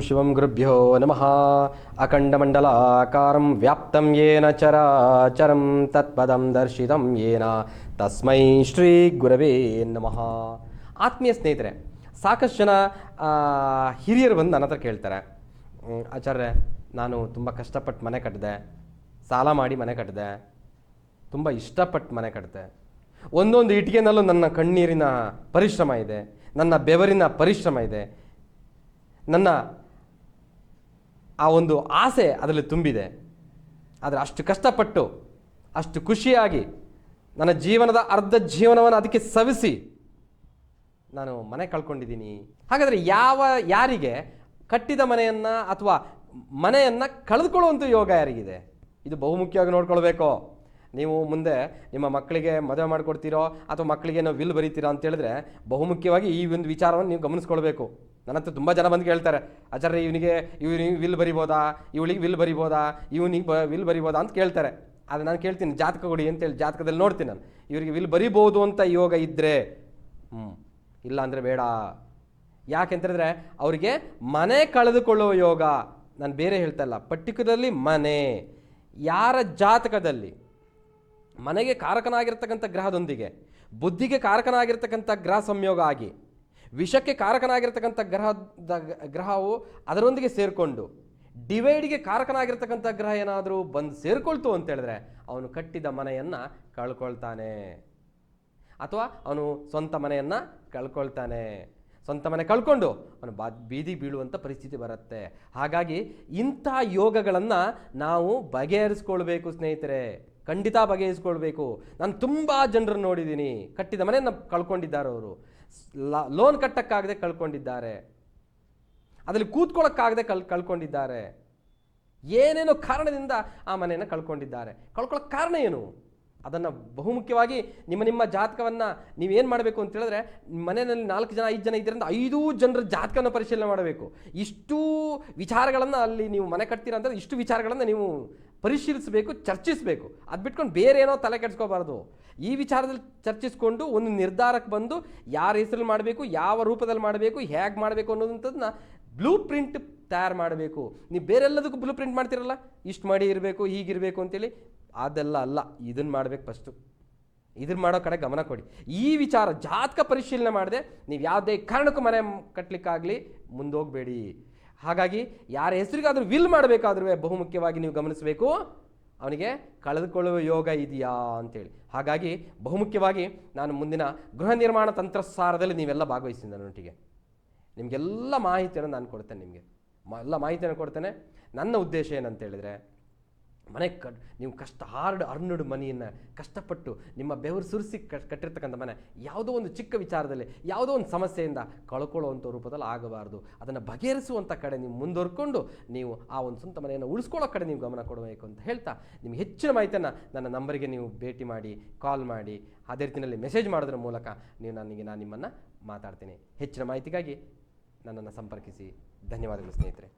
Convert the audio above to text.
ಶಿವಂ ಗುರುಭ್ಯೋ ನಮಃ ಅಖಂಡಮಂಡಲಾಕಾರಂ ವ್ಯಾಪ್ತಂ ಯೇನ ಚರಾಚರಂ ತತ್ಪದಂ ದರ್ಶಿತಂ ಯೇನ ತಸ್ಮೈ ಶ್ರೀ ಗುರವೇ ನಮಃ ಆತ್ಮೀಯ ಸ್ನೇಹಿತರೆ ಸಾಕಷ್ಟು ಜನ ಹಿರಿಯರು ಬಂದು ನನ್ನ ಹತ್ರ ಕೇಳ್ತಾರೆ ಆಚಾರ್ಯ ನಾನು ತುಂಬ ಕಷ್ಟಪಟ್ಟು ಮನೆ ಕಟ್ಟಿದೆ. ಸಾಲ ಮಾಡಿ ಮನೆ ಕಟ್ಟಿದೆ. ತುಂಬ ಇಷ್ಟಪಟ್ಟು ಮನೆ ಕಟ್ಟಿದೆ. ಒಂದೊಂದು ಇಟ್ಟಿಗೆನಲ್ಲೂ ನನ್ನ ಕಣ್ಣೀರಿನ ಪರಿಶ್ರಮ ಇದೆ. ನನ್ನ ಬೆವರಿನ ಪರಿಶ್ರಮ ಇದೆ. ನನ್ನ ಆ ಒಂದು ಆಸೆ ಅದರಲ್ಲಿ ತುಂಬಿದೆ. ಆದರೆ ಅಷ್ಟು ಕಷ್ಟಪಟ್ಟು, ಅಷ್ಟು ಖುಷಿಯಾಗಿ ನನ್ನ ಜೀವನದ ಅರ್ಧ ಜೀವನವನ್ನು ಅದಕ್ಕೆ ಸವಿಸಿ ನಾನು ಮನೆ ಕಳ್ಕೊಂಡಿದ್ದೀನಿ. ಹಾಗಾದರೆ ಯಾವ, ಯಾರಿಗೆ ಕಟ್ಟಿದ ಮನೆಯನ್ನು ಅಥವಾ ಮನೆಯನ್ನು ಕಳೆದುಕೊಳ್ಳುವಂಥ ಯೋಗ ಯಾರಿಗಿದೆ? ಇದು ಬಹುಮುಖ್ಯವಾಗಿ ನೋಡ್ಕೊಳ್ಬೇಕು. ನೀವು ಮುಂದೆ ನಿಮ್ಮ ಮಕ್ಕಳಿಗೆ ಮದುವೆ ಮಾಡಿಕೊಡ್ತೀರೋ ಅಥವಾ ಮಕ್ಕಳಿಗೆ ನಾವು ವಿಲ್ ಬರೀತೀರೋ ಅಂತೇಳಿದ್ರೆ ಬಹುಮುಖ್ಯವಾಗಿ ಈ ಒಂದು ವಿಚಾರವನ್ನು ನೀವು ಗಮನಿಸ್ಕೊಳ್ಬೇಕು. ನನ್ನ ಹತ್ರ ತುಂಬ ಜನ ಬಂದು ಕೇಳ್ತಾರೆ, ಆಚಾರ್ಯ, ಇವನಿಗೆ ಇವನಿಗೆ ವಿಲ್ ಬರಿಬೋದಾ? ಇವಳಿಗೆ ವಿಲ್ ಬರಿಬೋದಾ? ಇವನಿಗೆ ಬ ವಿಲ್ ಬರಿಬೋದಾ? ಅಂತ ಕೇಳ್ತಾರೆ. ಆದರೆ ನಾನು ಕೇಳ್ತೀನಿ, ಜಾತಕ ಕೊಡಿ ಅಂತೇಳಿ ಜಾತಕದಲ್ಲಿ ನೋಡ್ತೀನಿ ನಾನು. ಇವರಿಗೆ ವಿಲ್ ಬರಿಬೋದು ಅಂತ ಯೋಗ ಇದ್ದರೆ ಹ್ಞೂ ಇಲ್ಲ ಅಂದರೆ ಬೇಡ. ಯಾಕೆಂತಂದರೆ ಅವರಿಗೆ ಮನೆ ಕಳೆದುಕೊಳ್ಳುವ ಯೋಗ ನಾನು ಬೇರೆ ಹೇಳ್ತಾ ಇಲ್ಲ. ಪರ್ಟಿಕ್ಯುಲರ್ಲಿ ಮನೆ. ಯಾರ ಜಾತಕದಲ್ಲಿ? ಮನೆಗೆ ಕಾರಕನಾಗಿರ್ತಕ್ಕಂಥ ಗ್ರಹದೊಂದಿಗೆ, ಬುದ್ಧಿಗೆ ಕಾರಕನಾಗಿರ್ತಕ್ಕಂಥ ಗ್ರಹ ಸಂಯೋಗ ಆಗಿ ವಿಷಕ್ಕೆ ಕಾರಕನಾಗಿರ್ತಕ್ಕಂಥ ಗ್ರಹದ ಗ್ರಹವು ಅದರೊಂದಿಗೆ ಸೇರಿಕೊಂಡು ಡಿವೈಡ್ಗೆ ಕಾರಕನಾಗಿರ್ತಕ್ಕಂಥ ಗ್ರಹ ಏನಾದರೂ ಬಂದು ಸೇರಿಕೊಳ್ತು ಅಂತ ಹೇಳಿದ್ರೆ ಅವನು ಕಟ್ಟಿದ ಮನೆಯನ್ನು ಕಳ್ಕೊಳ್ತಾನೆ. ಅಥವಾ ಅವನು ಸ್ವಂತ ಮನೆಯನ್ನು ಕಳ್ಕೊಳ್ತಾನೆ. ಸ್ವಂತ ಮನೆ ಕಳ್ಕೊಂಡು ಅವನು ಬಾ, ಬೀದಿ ಬೀಳುವಂಥ ಪರಿಸ್ಥಿತಿ ಬರುತ್ತೆ. ಹಾಗಾಗಿ ಇಂಥ ಯೋಗಗಳನ್ನು ನಾವು ಬಗೆಹರಿಸ್ಕೊಳ್ಬೇಕು ಸ್ನೇಹಿತರೆ. ಖಂಡಿತ ಬಗೆಹರಿಸ್ಕೊಳ್ಬೇಕು. ನಾನು ತುಂಬ ಜನರನ್ನು ನೋಡಿದ್ದೀನಿ ಕಟ್ಟಿದ ಮನೆಯನ್ನು ಕಳ್ಕೊಂಡಿದ್ದಾರೆ ಅವರು. ಲೋನ್ ಕಟ್ಟಕ್ಕಾಗದೆ ಕಳ್ಕೊಂಡಿದ್ದಾರೆ. ಅದರಲ್ಲಿ ಕೂತ್ಕೊಳ್ಳೋಕ್ಕಾಗದೆ ಕಲ್ ಕಳ್ಕೊಂಡಿದ್ದಾರೆ. ಏನೇನೋ ಕಾರಣದಿಂದ ಆ ಮನೆಯನ್ನು ಕಳ್ಕೊಂಡಿದ್ದಾರೆ. ಕಳ್ಕೊಳ್ಳೋಕೆ ಕಾರಣ ಏನು? ಅದನ್ನು ಬಹುಮುಖ್ಯವಾಗಿ ನಿಮ್ಮ ನಿಮ್ಮ ಜಾತಕವನ್ನು ನೀವೇನು ಮಾಡಬೇಕು ಅಂತ ಹೇಳಿದ್ರೆ, ಮನೆಯಲ್ಲಿ ನಾಲ್ಕು ಜನ, ಐದು ಜನ ಇದ್ದರಿಂದ ಐದು ಜನರ ಜಾತಕವನ್ನು ಪರಿಶೀಲನೆ ಮಾಡಬೇಕು. ಇಷ್ಟು ವಿಚಾರಗಳನ್ನು ಅಲ್ಲಿ ನೀವು ಮನೆ ಕಟ್ತೀರ ಅಂದರೆ ಇಷ್ಟು ವಿಚಾರಗಳನ್ನು ನೀವು ಪರಿಶೀಲಿಸಬೇಕು, ಚರ್ಚಿಸಬೇಕು. ಅದು ಬಿಟ್ಕೊಂಡು ಬೇರೆ ಏನೋ ತಲೆ ಕೆಡಿಸ್ಕೋಬಾರ್ದು. ಈ ವಿಚಾರದಲ್ಲಿ ಚರ್ಚಿಸ್ಕೊಂಡು ಒಂದು ನಿರ್ಧಾರಕ್ಕೆ ಬಂದು ಯಾರ ಹೆಸರಲ್ಲಿ ಮಾಡಬೇಕು, ಯಾವ ರೂಪದಲ್ಲಿ ಮಾಡಬೇಕು, ಹೇಗೆ ಮಾಡಬೇಕು ಅನ್ನೋದಂಥದ್ದನ್ನ ಬ್ಲೂ ಪ್ರಿಂಟ್ ತಯಾರು ಮಾಡಬೇಕು. ನೀವು ಬೇರೆಲ್ಲದಕ್ಕೂ ಬ್ಲೂ ಪ್ರಿಂಟ್ ಮಾಡ್ತಿರಲ್ಲ? ಇಷ್ಟು ಮಾಡಿ ಇರಬೇಕು ಹೀಗಿರಬೇಕು ಅಂತೇಳಿ ಅದೆಲ್ಲ ಅಲ್ಲ. ಇದನ್ನು ಮಾಡಬೇಕು ಫಸ್ಟು ಇದನ್ನು ಮಾಡೋ ಕಡೆ ಗಮನ ಕೊಡಿ. ಈ ವಿಚಾರ ಜಾತಕ ಪರಿಶೀಲನೆ ಮಾಡದೆ ನೀವು ಯಾವುದೇ ಕಾರಣಕ್ಕೂ ಮನೆ ಕಟ್ಟಲಿಕ್ಕಾಗಲಿ ಮುಂದೋಗಬೇಡಿ. ಹಾಗಾಗಿ ಯಾರ ಹೆಸರಿಗಾದರೂ ವಿಲ್ ಮಾಡಬೇಕಾದ್ರೂ ಬಹುಮುಖ್ಯವಾಗಿ ನೀವು ಗಮನಿಸಬೇಕು. ಅವನಿಗೆ ಕಳೆದುಕೊಳ್ಳುವ ಯೋಗ ಇದೆಯಾ ಅಂತೇಳಿ. ಹಾಗಾಗಿ ಬಹುಮುಖ್ಯವಾಗಿ ನಾನು ಮುಂದಿನ ಗೃಹ ನಿರ್ಮಾಣ ತಂತ್ರಸಾರದಲ್ಲಿ ನೀವೆಲ್ಲ ಭಾಗವಹಿಸಿ ನನ್ನೊಟ್ಟಿಗೆ. ನಿಮಗೆಲ್ಲ ಮಾಹಿತಿಯನ್ನು ನಾನು ಕೊಡ್ತೇನೆ ನಿಮಗೆ. ಎಲ್ಲ ಮಾಹಿತಿಯನ್ನು ಕೊಡ್ತೇನೆ. ನನ್ನ ಉದ್ದೇಶ ಏನಂತ ಹೇಳಿದರೆ ಮನೆ ಕಟ್ ನೀವು ಕಷ್ಟ ಹಾರ್ಡ್ ಅರ್ನಡ್ ಮನಿಯನ್ನು ಕಷ್ಟಪಟ್ಟು ನಿಮ್ಮ ಬೆವರು ಸುರಿಸಿ ಕಟ್ ಕಟ್ಟಿರ್ತಕ್ಕಂಥ ಮನೆ ಯಾವುದೋ ಒಂದು ಚಿಕ್ಕ ವಿಚಾರದಲ್ಲಿ, ಯಾವುದೋ ಒಂದು ಸಮಸ್ಯೆಯಿಂದ ಕಳ್ಕೊಳ್ಳುವಂಥ ರೂಪದಲ್ಲಿ ಆಗಬಾರ್ದು. ಅದನ್ನು ಬಗೆಹರಿಸುವಂಥ ಕಡೆ ನೀವು ಮುಂದುವರ್ಕೊಂಡು ನೀವು ಆ ಒಂದು ಸ್ವಂತ ಮನೆಯನ್ನು ಉಳಿಸ್ಕೊಳ್ಳೋ ಕಡೆ ನೀವು ಗಮನ ಕೊಡಬೇಕು ಅಂತ ಹೇಳ್ತಾ ನಿಮ್ಗೆ ಹೆಚ್ಚಿನ ಮಾಹಿತಿಯನ್ನು ನನ್ನ ನಂಬರಿಗೆ ನೀವು ಭೇಟಿ ಮಾಡಿ, ಕಾಲ್ ಮಾಡಿ, ಅದೇ ರೀತಿಯಲ್ಲಿ ಮೆಸೇಜ್ ಮಾಡೋದ್ರ ಮೂಲಕ ನೀವು ನನಗೆ, ನಾನು ನಿಮ್ಮನ್ನು ಮಾತಾಡ್ತೀನಿ. ಹೆಚ್ಚಿನ ಮಾಹಿತಿಗಾಗಿ ನನ್ನನ್ನು ಸಂಪರ್ಕಿಸಿ. ಧನ್ಯವಾದಗಳು ಸ್ನೇಹಿತರೆ.